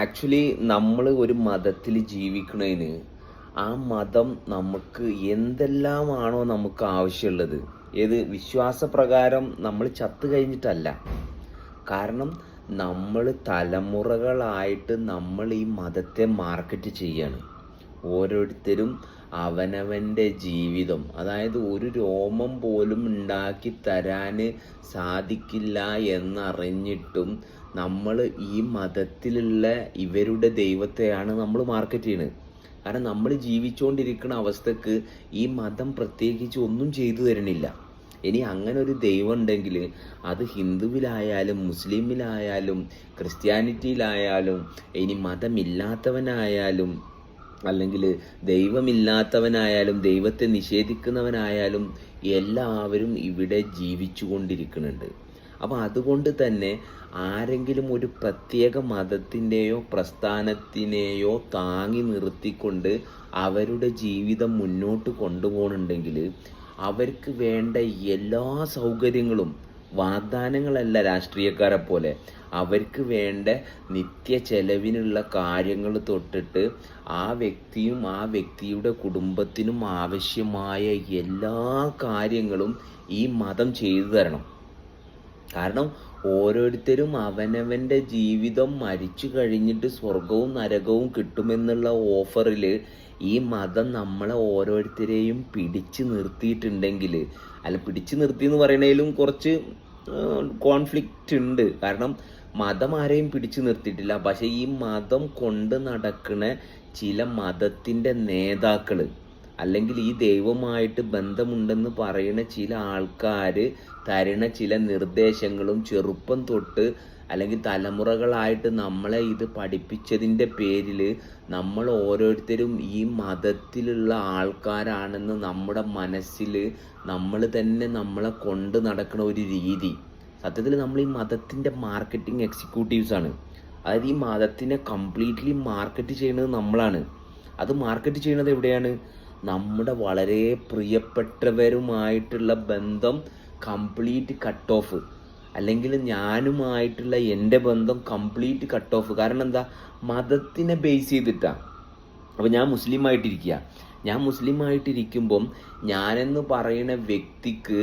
Actually നമ്മൾ ഒരു മതത്തിൽ ജീവിക്കുന്നതിന് ആ മതം നമുക്ക് എന്തെല്ലാമാണോ നമുക്ക് ആവശ്യമുള്ളത്. ഏത് വിശ്വാസപ്രകാരം നമ്മൾ ചത്തു കഴിഞ്ഞിട്ടല്ല. കാരണം നമ്മൾ തലമുറകളായിട്ട് നമ്മൾ ഈ മതത്തെ മാർക്കറ്റ് ചെയ്യാണ്. ഓരോരുത്തരും അവനവന്റെ ജീവിതം. അതായത് ഒരു രോമം പോലും ഉണ്ടാക്കി തരാൻ സാധിക്കില്ല എന്നറിഞ്ഞിട്ടും നമ്മൾ ഈ മതത്തിലുള്ള ഇവരുടെ ദൈവത്തെയാണ് നമ്മൾ മാർക്കറ്റ് ചെയ്യുന്നത് കാരണം നമ്മൾ ജീവിച്ചുകൊണ്ടിരിക്കുന്ന അവസ്ഥക്ക് ഈ മതം പ്രത്യേകിച്ച് ഒന്നും ചെയ്തു തരണില്ല ഇനി അങ്ങനെ ഒരു ദൈവം ഉണ്ടെങ്കിൽ അത് ഹിന്ദുവിലായാലും മുസ്ലിമിലായാലും ക്രിസ്ത്യാനിറ്റിയിലായാലും ഇനി മതമില്ലാത്തവനായാലും അല്ലെങ്കിൽ ദൈവമില്ലാത്തവനായാലും ദൈവത്തെ നിഷേധിക്കുന്നവനായാലും എല്ലാവരും ഇവിടെ ജീവിച്ചു കൊണ്ടിരിക്കുന്നുണ്ട് അപ്പം അതുകൊണ്ട് തന്നെ ആരെങ്കിലും ഒരു പ്രത്യേക മതത്തിന്റെയോ പ്രസ്ഥാനത്തിനെയോ താങ്ങി നിർത്തിക്കൊണ്ട് അവരുടെ ജീവിതം മുന്നോട്ട് കൊണ്ടുപോകണമെങ്കിൽ അവർക്ക് വേണ്ട എല്ലാ സൗകര്യങ്ങളും വാഗ്ദാനങ്ങളല്ല രാഷ്ട്രീയക്കാരെ പോലെ. അവർക്ക് വേണ്ട നിത്യ ചെലവിനുള്ള കാര്യങ്ങൾ തൊട്ടിട്ട് ആ വ്യക്തിയും ആ വ്യക്തിയുടെ കുടുംബത്തിനും ആവശ്യമായ എല്ലാ കാര്യങ്ങളും ഈ മതം ചെയ്തു തരണം. കാരണം ഓരോരുത്തരും അവനവന്റെ ജീവിതം മരിച്ചു കഴിഞ്ഞിട്ട് സ്വർഗവും നരകവും കിട്ടുമെന്നുള്ള ഓഫറിൽ ഈ മതം നമ്മളെ ഓരോരുത്തരെയും പിടിച്ചു നിർത്തിയിട്ടുണ്ടെങ്കിൽ അല്ല പിടിച്ചു നിർത്തി എന്ന് പറയണേലും കുറച്ച് കോൺഫ്ലിക്റ്റ് ഉണ്ട്. കാരണം മതം ആരെയും പിടിച്ചു നിർത്തിയിട്ടില്ല. പക്ഷേ ഈ മതം കൊണ്ട് നടക്കുന്ന ചില മതത്തിന്റെ നേതാക്കൾ അല്ലെങ്കിൽ ഈ ദൈവമായിട്ട് ബന്ധമുണ്ടെന്ന് പറയുന്ന ചില ആൾക്കാർ തരുന്ന ചില നിർദ്ദേശങ്ങളും ചെറുപ്പം തൊട്ട് അല്ലെങ്കിൽ തലമുറകളായിട്ട് നമ്മളെ ഇത് പഠിപ്പിച്ചതിന്റെ പേരിൽ നമ്മൾ ഓരോരുത്തരും ഈ മതത്തിലുള്ള ആൾക്കാരാണെന്ന് നമ്മുടെ മനസ്സിൽ നമ്മൾ തന്നെ നമ്മളെ കൊണ്ട് നടക്കുന്ന ഒരു രീതി. സത്യത്തിൽ നമ്മൾ ഈ മതത്തിന്റെ മാർക്കറ്റിംഗ് എക്സിക്യൂട്ടീവ്സ് ആണ്. അതായത് ഈ മതത്തിനെ കംപ്ലീറ്റ്ലി മാർക്കറ്റ് ചെയ്യുന്നത് നമ്മളാണ്. അത് മാർക്കറ്റ് ചെയ്യുന്നത് എവിടെയാണ്? നമ്മുടെ വളരെ പ്രിയപ്പെട്ടവരുമായിട്ടുള്ള ബന്ധം കംപ്ലീറ്റ് കട്ട് ഓഫ് അല്ലെങ്കിൽ ഞാനുമായിട്ടുള്ള എന്റെ ബന്ധം കംപ്ലീറ്റ് കട്ട് ഓഫ് കാരണം എന്താ? മതത്തിനെ ബേസ് ചെയ്തിട്ടാണ് അപ്പോൾ ഞാൻ മുസ്ലിം ആയിട്ടിരിക്കുക ഞാൻ മുസ്ലിം ആയിട്ടിരിക്കുമ്പം ഞാനെന്ന് പറയുന്ന വ്യക്തിക്ക്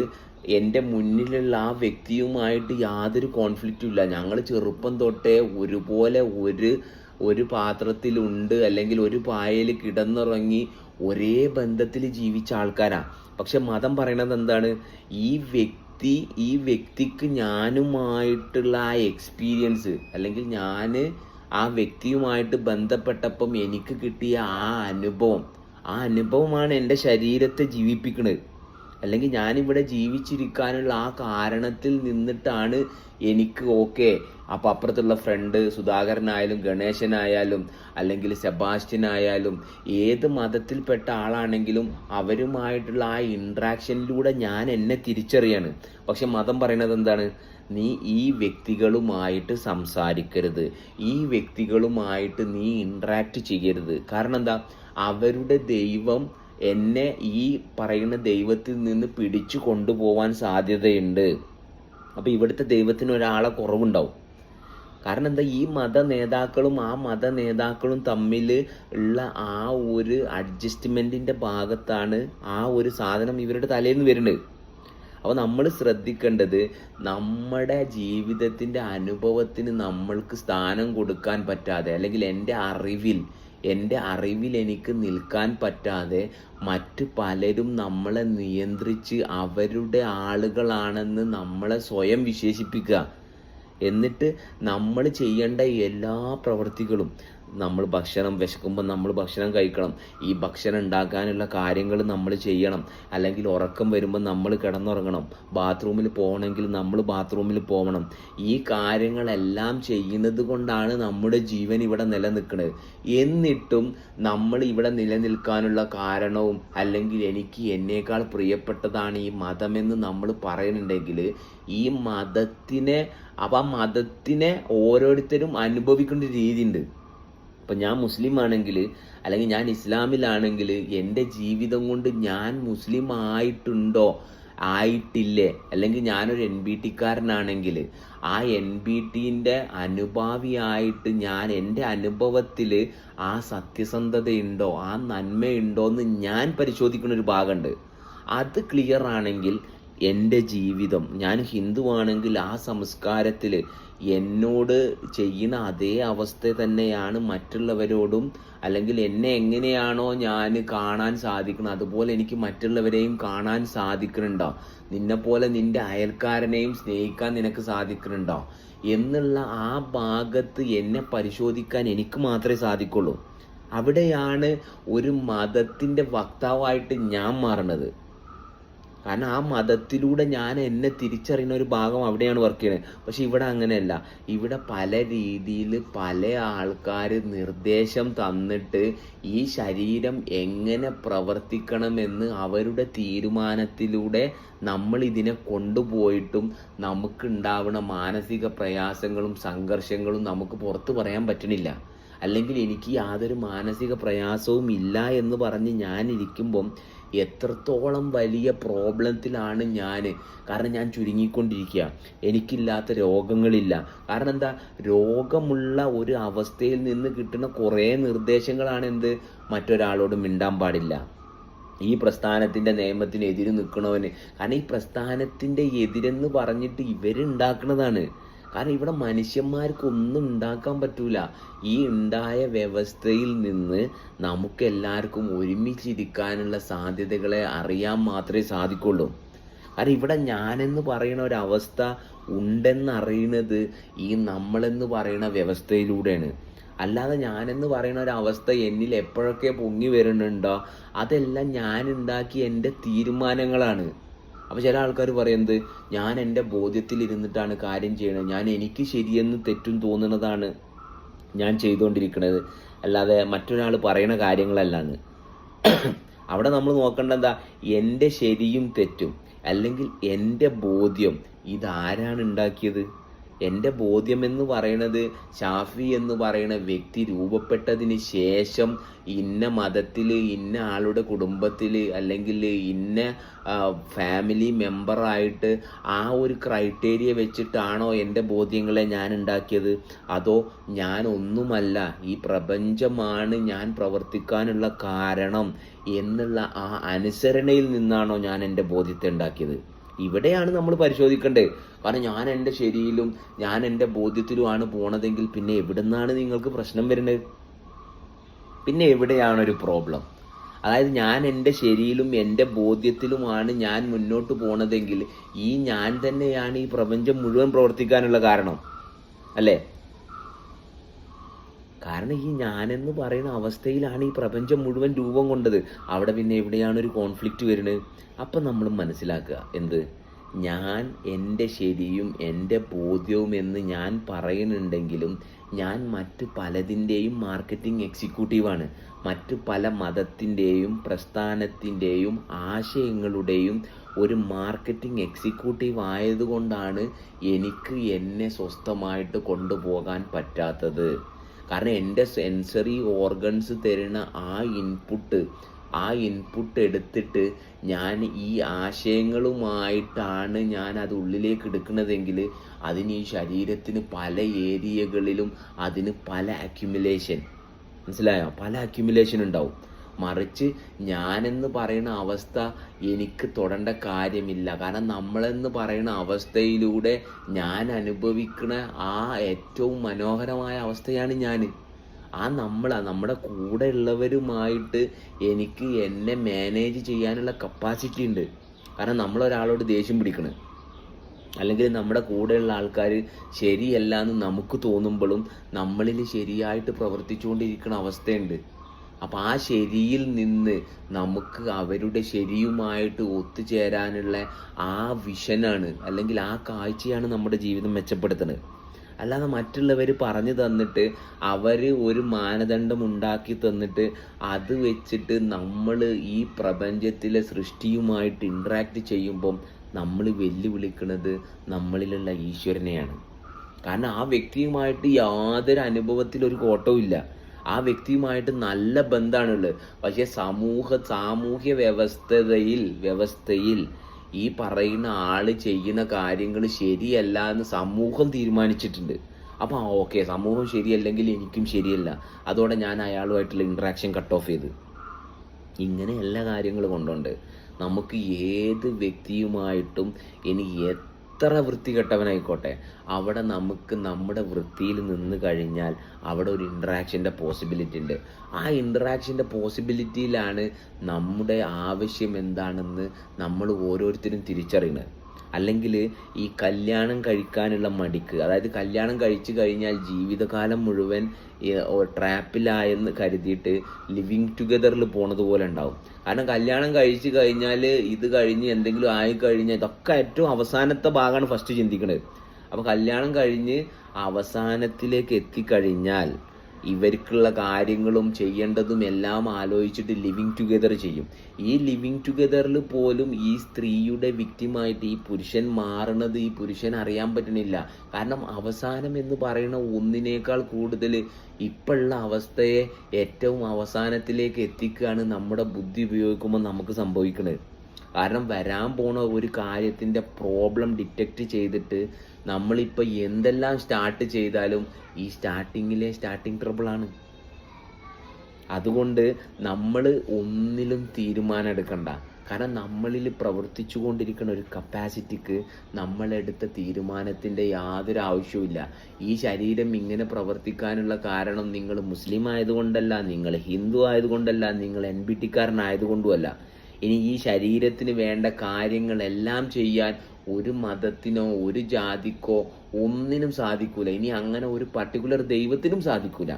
എന്റെ മുന്നിലുള്ള ആ വ്യക്തിയുമായിട്ട് യാതൊരു കോൺഫ്ലിക്റ്റും ഇല്ല. ഞങ്ങൾ ചെറുപ്പം തൊട്ടേ ഒരുപോലെ ഒരു ഒരു പാത്രത്തിലുണ്ട് അല്ലെങ്കിൽ ഒരു പായയിൽ കിടന്നുറങ്ങി ഒരേ ബന്ധത്തിൽ ജീവിച്ച ആൾക്കാരാണ് പക്ഷെ മതം പറയണത് എന്താണ്? ഈ വ്യക്തി ഈ വ്യക്തിക്ക് ഞാനുമായിട്ടുള്ള ആ എക്സ്പീരിയൻസ് അല്ലെങ്കിൽ ഞാൻ ആ വ്യക്തിയുമായിട്ട് ബന്ധപ്പെട്ടപ്പം എനിക്ക് കിട്ടിയ ആ അനുഭവം ആ അനുഭവമാണ് എന്റെ ശരീരത്തെ ജീവിപ്പിക്കുന്നത് അല്ലെങ്കിൽ ഞാനിവിടെ ജീവിച്ചിരിക്കാനുള്ള ആ കാരണത്തിൽ നിന്നിട്ടാണ് എനിക്ക് ഓക്കെ. അപ്പം അപ്പുറത്തുള്ള ഫ്രണ്ട് സുധാകരനായാലും ഗണേശനായാലും അല്ലെങ്കിൽ സെബാസ്റ്റ്യൻ ആയാലും ഏത് മതത്തിൽപ്പെട്ട ആളാണെങ്കിലും അവരുമായിട്ടുള്ള ആ ഇൻട്രാക്ഷനിലൂടെ ഞാൻ എന്നെ തിരിച്ചറിയാണ്. പക്ഷെ മതം പറയണത് എന്താണ്? നീ ഈ വ്യക്തികളുമായിട്ട് സംസാരിക്കരുത്. ഈ വ്യക്തികളുമായിട്ട് നീ ഇൻട്രാക്ട് ചെയ്യരുത്. കാരണം എന്താ? അവരുടെ ദൈവം എന്നെ ഈ പറയുന്ന ദൈവത്തിൽ നിന്ന് പിടിച്ചു കൊണ്ടുപോവാൻ സാധ്യതയുണ്ട്. അപ്പോൾ ഇവിടുത്തെ ദൈവത്തിന് ഒരാളെ കുറവുണ്ടാവും. കാരണം എന്താ? ഈ മത നേതാക്കളും ആ മത നേതാക്കളും തമ്മിൽ ഉള്ള ആ ഒരു അഡ്ജസ്റ്റ്മെന്റിന്റെ ഭാഗത്താണ് ആ ഒരു സാധനം ഇവരുടെ തലയിൽ നിന്ന് വരുന്നത്. അപ്പോൾ നമ്മൾ ശ്രദ്ധിക്കേണ്ടത് നമ്മുടെ ജീവിതത്തിന്റെ അനുഭവത്തിന് നമ്മൾക്ക് സ്ഥാനം കൊടുക്കാൻ പറ്റാതെ അല്ലെങ്കിൽ എന്റെ അറിവിൽ എന്റെ അറിവിൽ എനിക്ക് നിൽക്കാൻ പറ്റാതെ മറ്റു പലരും നമ്മളെ നിയന്ത്രിച്ച് അവരുടെ ആളുകളാണെന്ന് നമ്മളെ സ്വയം വിശേഷിപ്പിക്കുക. എന്നിട്ട് നമ്മൾ ചെയ്യേണ്ട എല്ലാ പ്രവൃത്തികളും നമ്മൾ ഭക്ഷണം വിശക്കുമ്പോൾ നമ്മൾ ഭക്ഷണം കഴിക്കണം. ഈ ഭക്ഷണം ഉണ്ടാക്കാനുള്ള കാര്യങ്ങൾ നമ്മൾ ചെയ്യണം. അല്ലെങ്കിൽ ഉറക്കം വരുമ്പോൾ നമ്മൾ കിടന്നുറങ്ങണം. ബാത്റൂമിൽ പോകണമെങ്കിൽ നമ്മൾ ബാത്റൂമിൽ പോകണം. ഈ കാര്യങ്ങളെല്ലാം ചെയ്യുന്നത് കൊണ്ടാണ് നമ്മുടെ ജീവൻ ഇവിടെ നിലനിൽക്കുന്നത്. എന്നിട്ടും നമ്മൾ ഇവിടെ നിലനിൽക്കാനുള്ള കാരണവും അല്ലെങ്കിൽ എനിക്ക് എന്നേക്കാൾ പ്രിയപ്പെട്ടതാണ് ഈ മതമെന്ന് നമ്മൾ പറയുന്നുണ്ടെങ്കിൽ ഈ മതത്തിനെ അപ്പം ആ മതത്തിനെ ഓരോരുത്തരും അനുഭവിക്കേണ്ട രീതിയുണ്ട്. ഇപ്പം ഞാൻ മുസ്ലിം ആണെങ്കിൽ അല്ലെങ്കിൽ ഞാൻ ഇസ്ലാമിലാണെങ്കിൽ എന്റെ ജീവിതം കൊണ്ട് ഞാൻ മുസ്ലിം ആയിട്ടുണ്ടോ ആയിട്ടില്ലേ. അല്ലെങ്കിൽ ഞാനൊരു എൻ ബി ടിക്കാരനാണെങ്കിൽ ആ എൻ ബി ടിന്റെ അനുഭാവിയായിട്ട് ഞാൻ എന്റെ അനുഭവത്തിൽ ആ സത്യസന്ധതയുണ്ടോ? ആ നന്മയുണ്ടോ എന്ന് ഞാൻ പരിശോധിക്കുന്ന ഒരു ഭാഗമുണ്ട്. അത് ക്ലിയർ ആണെങ്കിൽ എന്റെ ജീവിതം. ഞാൻ ഹിന്ദുവാണെങ്കിൽ ആ സംസ്കാരത്തിൽ എന്നോട് ചെയ്യുന്ന അതേ അവസ്ഥ തന്നെയാണ് മറ്റുള്ളവരോടും അല്ലെങ്കിൽ എന്നെ എങ്ങനെയാണോ ഞാൻ കാണാൻ സാധിക്കുന്നത് അതുപോലെ എനിക്ക് മറ്റുള്ളവരെയും കാണാൻ സാധിക്കുന്നുണ്ടോ നിന്നെപ്പോലെ നിന്റെ അയൽക്കാരനെയും സ്നേഹിക്കാൻ നിനക്ക് സാധിക്കുന്നുണ്ടോ എന്നുള്ള ആ ഭാഗത്ത് എന്നെ പരിശോധിക്കാൻ എനിക്ക് മാത്രമേ സാധിക്കുള്ളൂ. അവിടെയാണ് ഒരു മതത്തിന്റെ വക്താവായിട്ട് ഞാൻ മാറുന്നത് കാരണം ആ മതത്തിലൂടെ ഞാൻ എന്നെ തിരിച്ചറിയുന്ന ഒരു ഭാഗം അവിടെയാണ് വർക്ക് ചെയ്യുന്നത് പക്ഷെ ഇവിടെ അങ്ങനെയല്ല. ഇവിടെ പല രീതിയിൽ പല ആൾക്കാർ നിർദ്ദേശം തന്നിട്ട് ഈ ശരീരം എങ്ങനെ പ്രവർത്തിക്കണമെന്ന് അവരുടെ തീരുമാനത്തിലൂടെ നമ്മൾ ഇതിനെ കൊണ്ടുപോയിട്ടും നമുക്കുണ്ടാവുന്ന മാനസിക പ്രയാസങ്ങളും സംഘർഷങ്ങളും നമുക്ക് പുറത്തു പറയാൻ പറ്റണില്ല. അല്ലെങ്കിൽ എനിക്ക് യാതൊരു മാനസിക പ്രയാസവും ഇല്ല എന്ന് പറഞ്ഞ് ഞാൻ ഇരിക്കുമ്പം എത്രത്തോളം വലിയ പ്രോബ്ലത്തിലാണ് ഞാൻ കാരണം ഞാൻ ചുരുങ്ങിക്കൊണ്ടിരിക്കുക എനിക്കില്ലാത്ത രോഗങ്ങളില്ല. കാരണം എന്താ? രോഗമുള്ള ഒരു അവസ്ഥയിൽ നിന്ന് കിട്ടുന്ന കുറേ നിർദ്ദേശങ്ങളാണ് എന്ത്? മറ്റൊരാളോട് മിണ്ടാൻ പാടില്ല. ഈ പ്രസ്ഥാനത്തിന്റെ നിയമത്തിന് എതിര് നിൽക്കണവന്. കാരണം ഈ പ്രസ്ഥാനത്തിന്റെ എതിരെന്ന് പറഞ്ഞിട്ട് ഇവരുണ്ടാക്കുന്നതാണ് കാരണം ഇവിടെ മനുഷ്യന്മാർക്ക് ഒന്നും ഉണ്ടാക്കാൻ പറ്റൂല. ഈ ഉണ്ടായ വ്യവസ്ഥയിൽ നിന്ന് നമുക്ക് എല്ലാവർക്കും ഒരുമിച്ചിരിക്കാനുള്ള സാധ്യതകളെ അറിയാൻ മാത്രമേ സാധിക്കുള്ളൂ. കാരണം ഇവിടെ ഞാനെന്ന് പറയുന്ന ഒരവസ്ഥ ഉണ്ടെന്നറിയണത് ഈ നമ്മളെന്ന് പറയുന്ന വ്യവസ്ഥയിലൂടെയാണ്. അല്ലാതെ ഞാനെന്ന് പറയുന്ന ഒരു അവസ്ഥ എന്നിൽ എപ്പോഴൊക്കെ പൊങ്ങി വരുന്നുണ്ടോ അതെല്ലാം ഞാൻ ഉണ്ടാക്കിയ എന്റെ തീരുമാനങ്ങളാണ്. അപ്പോൾ ചില ആൾക്കാർ പറയുന്നത് ഞാൻ എന്റെ ബോധ്യത്തിൽ ഇരുന്നിട്ടാണ് കാര്യം ചെയ്യണത്. ഞാൻ എനിക്ക് ശരിയെന്ന് തെറ്റും തോന്നുന്നതാണ് ഞാൻ ചെയ്തുകൊണ്ടിരിക്കുന്നത് അല്ലാതെ മറ്റൊരാൾ പറയുന്ന കാര്യങ്ങളല്ലാണ് അവിടെ നമ്മൾ നോക്കേണ്ട എന്താ? എന്റെ ശരിയും തെറ്റും. അല്ലെങ്കിൽ എന്റെ ബോധ്യം ഇതാരാണ് ഉണ്ടാക്കിയത്? എന്റെ ബോധ്യം എന്ന് പറയുന്നത് ഷാഫി എന്ന് പറയുന്ന വ്യക്തി രൂപപ്പെട്ടതിന് ശേഷം ഇന്ന മതത്തിൽ ഇന്ന ആളുടെ കുടുംബത്തിൽ അല്ലെങ്കിൽ ഇന്ന ഫാമിലി മെമ്പറായിട്ട് ആ ഒരു ക്രൈറ്റീരിയ വെച്ചിട്ടാണോ എന്റെ ബോധ്യങ്ങളെ ഞാൻ ഉണ്ടാക്കിയത്? അതോ ഞാൻ ഒന്നുമല്ല ഈ പ്രപഞ്ചമാണ് ഞാൻ പ്രവർത്തിക്കാനുള്ള കാരണം എന്നുള്ള ആ അനുസരണയിൽ നിന്നാണോ ഞാൻ എന്റെ ബോധ്യത്തെ ഉണ്ടാക്കിയത്? ഇവിടെയാണ് നമ്മൾ പരിശോധിക്കേണ്ടത്. കാരണം ഞാൻ എന്റെ ശരിയിലും ഞാൻ എന്റെ ബോധ്യത്തിലുമാണ് പോണതെങ്കിൽ പിന്നെ എവിടുന്നാണ് നിങ്ങൾക്ക് പ്രശ്നം വരുന്നത്? പിന്നെ എവിടെയാണ് ഒരു പ്രോബ്ലം അതായത് ഞാൻ എന്റെ ശരിയിലും എന്റെ ബോധ്യത്തിലുമാണ് ഞാൻ മുന്നോട്ട് പോണതെങ്കിൽ ഈ ഞാൻ തന്നെയാണ് ഈ പ്രപഞ്ചം മുഴുവൻ പ്രവർത്തിക്കാനുള്ള കാരണം. അല്ലേ? കാരണം ഈ ഞാനെന്ന് പറയുന്ന അവസ്ഥയിലാണ് ഈ പ്രപഞ്ചം മുഴുവൻ രൂപം കൊണ്ടത്. അവിടെ പിന്നെ എവിടെയാണ് ഒരു കോൺഫ്ലിക്റ്റ് വരുന്നത്? അപ്പം നമ്മൾ മനസ്സിലാക്കുക എന്ത്? ഞാൻ എന്റെ ശരിയും എന്റെ ബോധ്യവും എന്ന് ഞാൻ പറയുന്നുണ്ടെങ്കിലും ഞാൻ മറ്റ് പലതിന്റെയും മാർക്കറ്റിംഗ് എക്സിക്യൂട്ടീവാണ് മറ്റ് പല മതത്തിന്റെയും പ്രസ്ഥാനത്തിന്റെയും ആശയങ്ങളുടെയും ഒരു മാർക്കറ്റിംഗ് എക്സിക്യൂട്ടീവ് ആയതുകൊണ്ടാണ് എനിക്ക് എന്നെ സ്വസ്ഥമായിട്ട് കൊണ്ടുപോകാൻ പറ്റാത്തത്. കാരണം എന്റെ സെൻസറി ഓർഗൻസ് തരുന്ന ആ ഇൻപുട്ട് ആ ഇൻപുട്ട് എടുത്തിട്ട് ഞാൻ ഈ ആശയങ്ങളുമായിട്ടാണ് ഞാൻ അത് ഉള്ളിലേക്ക് എടുക്കുന്നതെങ്കിൽ അതിന് ഈ ശരീരത്തിന് പല ഏരിയകളിലും അതിന് പല അക്യുമുലേഷൻ മനസ്സിലായോ? പല അക്യുമുലേഷൻ ഉണ്ടാവും. മറിച്ച് ഞാനെന്ന് പറയുന്ന അവസ്ഥ എനിക്ക് തൊടേണ്ട കാര്യമില്ല. കാരണം നമ്മളെന്ന് പറയുന്ന അവസ്ഥയിലൂടെ ഞാൻ അനുഭവിക്കുന്ന ആ ഏറ്റവും മനോഹരമായ അവസ്ഥയാണ് ഞാൻ ആ നമ്മളാ നമ്മുടെ കൂടെ ഉള്ളവരുമായിട്ട് എനിക്ക് എന്നെ മാനേജ് ചെയ്യാനുള്ള കപ്പാസിറ്റി ഉണ്ട്. കാരണം നമ്മളൊരാളോട് ദേഷ്യം പിടിക്കണം. അല്ലെങ്കിൽ നമ്മുടെ കൂടെയുള്ള ആൾക്കാർ ശരിയല്ല എന്ന് നമുക്ക് തോന്നുമ്പോഴും നമ്മളിൽ ശരിയായിട്ട് പ്രവർത്തിച്ചുകൊണ്ടിരിക്കുന്ന അവസ്ഥയുണ്ട്. അപ്പം ആ ശരിയിൽ നിന്ന് നമുക്ക് അവരുടെ ശരിയുമായിട്ട് ഒത്തുചേരാനുള്ള ആ വിഷനാണ് അല്ലെങ്കിൽ ആ കാഴ്ചയാണ് നമ്മുടെ ജീവിതം മെച്ചപ്പെടുത്തുന്നത്. അല്ലാതെ മറ്റുള്ളവർ പറഞ്ഞു തന്നിട്ട് അവർ ഒരു മാനദണ്ഡം ഉണ്ടാക്കി തന്നിട്ട് അത് വെച്ചിട്ട് നമ്മൾ ഈ പ്രപഞ്ചത്തിലെ സൃഷ്ടിയുമായിട്ട് ഇൻട്രാക്ട് ചെയ്യുമ്പം നമ്മൾ വെല്ലുവിളിക്കുന്നത് നമ്മളിലുള്ള ഈശ്വരനെയാണ്. കാരണം ആ വ്യക്തിയുമായിട്ട് യാതൊരു അനുഭവത്തിലൊരു കോട്ടവും ഇല്ല ആ വ്യക്തിയുമായിട്ട് നല്ല ബന്ധമാണുള്ളത്. പക്ഷേ സമൂഹ സാമൂഹ്യ വ്യവസ്ഥതയിൽ വ്യവസ്ഥയിൽ ഈ പറയുന്ന ആൾ ചെയ്യുന്ന കാര്യങ്ങൾ ശരിയല്ല എന്ന് സമൂഹം തീരുമാനിച്ചിട്ടുണ്ട്. അപ്പോൾ ആ ഓക്കെ സമൂഹം ശരിയല്ലെങ്കിൽ എനിക്കും ശരിയല്ല. അതോടെ ഞാൻ അയാളുമായിട്ടുള്ള ഇൻട്രാക്ഷൻ കട്ട് ഓഫ് ചെയ്ത്. ഇങ്ങനെ എല്ലാ കാര്യങ്ങളും കൊണ്ടുണ്ട് നമുക്ക് ഏത് വ്യക്തിയുമായിട്ടും ഇനി എത്ര വൃത്തികെട്ടവനായിക്കോട്ടെ അവിടെ നമുക്ക് നമ്മുടെ വൃത്തിയിൽ നിന്ന് കഴിഞ്ഞാൽ അവിടെ ഒരു ഇൻട്രാക്ഷന്റെ പോസിബിലിറ്റി ഉണ്ട്. ആ ഇൻട്രാക്ഷന്റെ പോസിബിലിറ്റിയിലാണ് നമ്മുടെ ആവശ്യം എന്താണെന്ന് നമ്മൾ ഓരോരുത്തരും തിരിച്ചറിയുന്നത്. അല്ലെങ്കിൽ ഈ കല്യാണം കഴിക്കാനുള്ള മടിക്ക്. അതായത് കല്യാണം കഴിച്ചു കഴിഞ്ഞാൽ ജീവിതകാലം മുഴുവൻ ട്രാപ്പിലായെന്ന് കരുതിയിട്ട് ലിവിങ് ടുഗദറിൽ പോണത് പോലെ ഉണ്ടാവും. കാരണം കല്യാണം കഴിച്ചു കഴിഞ്ഞാൽ ഇത് കഴിഞ്ഞ് എന്തെങ്കിലും ആയി കഴിഞ്ഞാൽ ഇതൊക്കെ ഏറ്റവും അവസാനത്തെ ഭാഗമാണ് ഫസ്റ്റ് ചിന്തിക്കുന്നത് അപ്പോൾ കല്യാണം കഴിഞ്ഞ് അവസാനത്തിലേക്ക് എത്തിക്കഴിഞ്ഞാൽ ഇവർക്കുള്ള കാര്യങ്ങളും ചെയ്യേണ്ടതും എല്ലാം ആലോചിച്ചിട്ട് ലിവിങ് ടുഗദർ ചെയ്യും. ഈ ലിവിങ് ടുഗദറിൽ പോലും ഈ സ്ത്രീയുടെ വിക്റ്റിമായിട്ട് ഈ പുരുഷൻ മാറണത് ഈ പുരുഷൻ അറിയാൻ പറ്റണില്ല. കാരണം അവസാനം എന്ന് പറയുന്ന ഒന്നിനേക്കാൾ കൂടുതൽ ഇപ്പോഴുള്ള അവസ്ഥയെ ഏറ്റവും അവസാനത്തിലേക്ക് എത്തിക്കുകയാണ് നമ്മുടെ ബുദ്ധി ഉപയോഗിക്കുമ്പോൾ നമുക്ക് സംഭവിക്കുന്നത് കാരണം വരാൻ പോണ ഒരു കാര്യത്തിന്റെ പ്രോബ്ലം ഡിറ്റക്റ്റ് ചെയ്തിട്ട് നമ്മളിപ്പോൾ എന്തെല്ലാം സ്റ്റാർട്ട് ചെയ്താലും ഈ സ്റ്റാർട്ടിങ്ങിലെ സ്റ്റാർട്ടിങ് ട്രബിളാണ് അതുകൊണ്ട് നമ്മൾ ഒന്നിലും തീരുമാനം എടുക്കണ്ട. കാരണം നമ്മളിൽ പ്രവർത്തിച്ചു കൊണ്ടിരിക്കുന്ന ഒരു കപ്പാസിറ്റിക്ക് നമ്മളെടുത്ത തീരുമാനത്തിന്റെ യാതൊരു ആവശ്യവുമില്ല ഈ ശരീരം ഇങ്ങനെ പ്രവർത്തിക്കാനുള്ള കാരണം നിങ്ങൾ മുസ്ലിം ആയതുകൊണ്ടല്ല നിങ്ങൾ ഹിന്ദു ആയതുകൊണ്ടല്ല നിങ്ങൾ എൻ ബി ടിക്കാരനായതുകൊണ്ടുമല്ല ഇനി ഈ ശരീരത്തിന് വേണ്ട കാര്യങ്ങളെല്ലാം ചെയ്യാൻ ഒരു മതത്തിനോ ഒരു ജാതിക്കോ ഒന്നിനും സാധിക്കൂല. ഇനി അങ്ങനെ ഒരു പർട്ടിക്കുലർ ദൈവത്തിനും സാധിക്കൂല.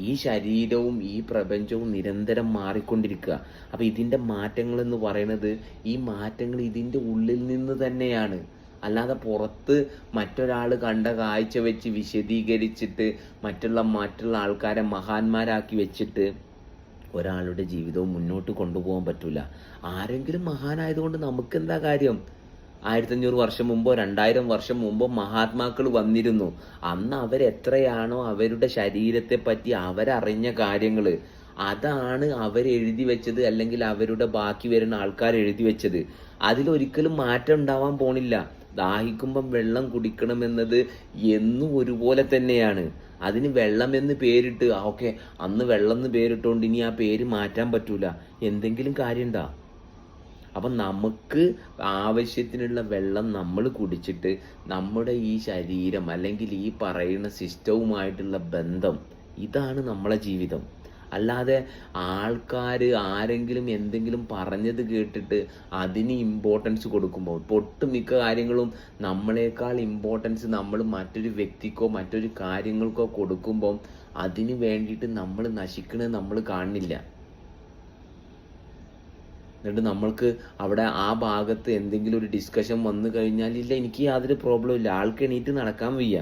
ഈ ശരീരവും ഈ പ്രപഞ്ചവും നിരന്തരം മാറിക്കൊണ്ടിരിക്കുക. അപ്പൊ ഇതിന്റെ മാറ്റങ്ങൾ എന്ന് പറയുന്നത് ഈ മാറ്റങ്ങൾ ഇതിന്റെ ഉള്ളിൽ നിന്ന് തന്നെയാണ്. അല്ലാതെ പുറത്ത് മറ്റൊരാൾ കണ്ട കാഴ്ച വെച്ച് വിശദീകരിച്ചിട്ട് മറ്റുള്ള മറ്റുള്ള ആൾക്കാരെ മഹാന്മാരാക്കി വെച്ചിട്ട് ഒരാളുടെ ജീവിതവും മുന്നോട്ട് കൊണ്ടുപോകാൻ പറ്റൂല. ആരെങ്കിലും മഹാനായതുകൊണ്ട് നമുക്കെന്താ കാര്യം? ആയിരത്തഞ്ഞൂറ് വർഷം മുമ്പോ രണ്ടായിരം വർഷം മുമ്പോ മഹാത്മാക്കൾ വന്നിരുന്നു. അന്ന് അവരെത്രയാണോ അവരുടെ ശരീരത്തെ പറ്റി അവരറിഞ്ഞ കാര്യങ്ങൾ അതാണ് അവരെഴുതി വെച്ചത് അല്ലെങ്കിൽ അവരുടെ ബാക്കി വരുന്ന ആൾക്കാർ എഴുതി വെച്ചത്. അതിലൊരിക്കലും മാറ്റം ഉണ്ടാവാൻ പോണില്ല. ദാഹിക്കുമ്പം വെള്ളം കുടിക്കണമെന്നത് എന്നും ഒരുപോലെ തന്നെയാണ്. അതിന് വെള്ളം എന്ന് പേരിട്ട് ഓക്കെ അന്ന് വെള്ളം എന്ന് പേരിട്ടുകൊണ്ട് ഇനി ആ പേര് മാറ്റാൻ പറ്റൂല. എന്തെങ്കിലും കാര്യമുണ്ടാ അപ്പം നമുക്ക് ആവശ്യത്തിനുള്ള വെള്ളം നമ്മൾ കുടിച്ചിട്ട് നമ്മുടെ ഈ ശരീരം അല്ലെങ്കിൽ ഈ പറയുന്ന സിസ്റ്റവുമായിട്ടുള്ള ബന്ധം ഇതാണ് നമ്മളെ ജീവിതം. അല്ലാതെ ആൾക്കാർ ആരെങ്കിലും എന്തെങ്കിലും പറഞ്ഞത് കേട്ടിട്ട് അതിന് ഇമ്പോർട്ടൻസ് കൊടുക്കുമ്പോൾ ഇപ്പോൾ ഒട്ടുമിക്ക കാര്യങ്ങളും നമ്മളെക്കാൾ ഇമ്പോർട്ടൻസ് നമ്മൾ മറ്റൊരു വ്യക്തിക്കോ മറ്റൊരു കാര്യങ്ങൾക്കോ കൊടുക്കുമ്പോൾ അതിന് വേണ്ടിയിട്ട് നമ്മൾ നശിക്കണത് നമ്മൾ കാണില്ല എന്നിട്ട് നമ്മൾക്ക് അവിടെ ആ ഭാഗത്ത് എന്തെങ്കിലും ഒരു ഡിസ്കഷൻ വന്നു കഴിഞ്ഞാൽ ഇല്ല എനിക്ക് യാതൊരു പ്രോബ്ലം ഇല്ല. ആൾക്ക് എണീറ്റ് നടക്കാൻ വയ്യ.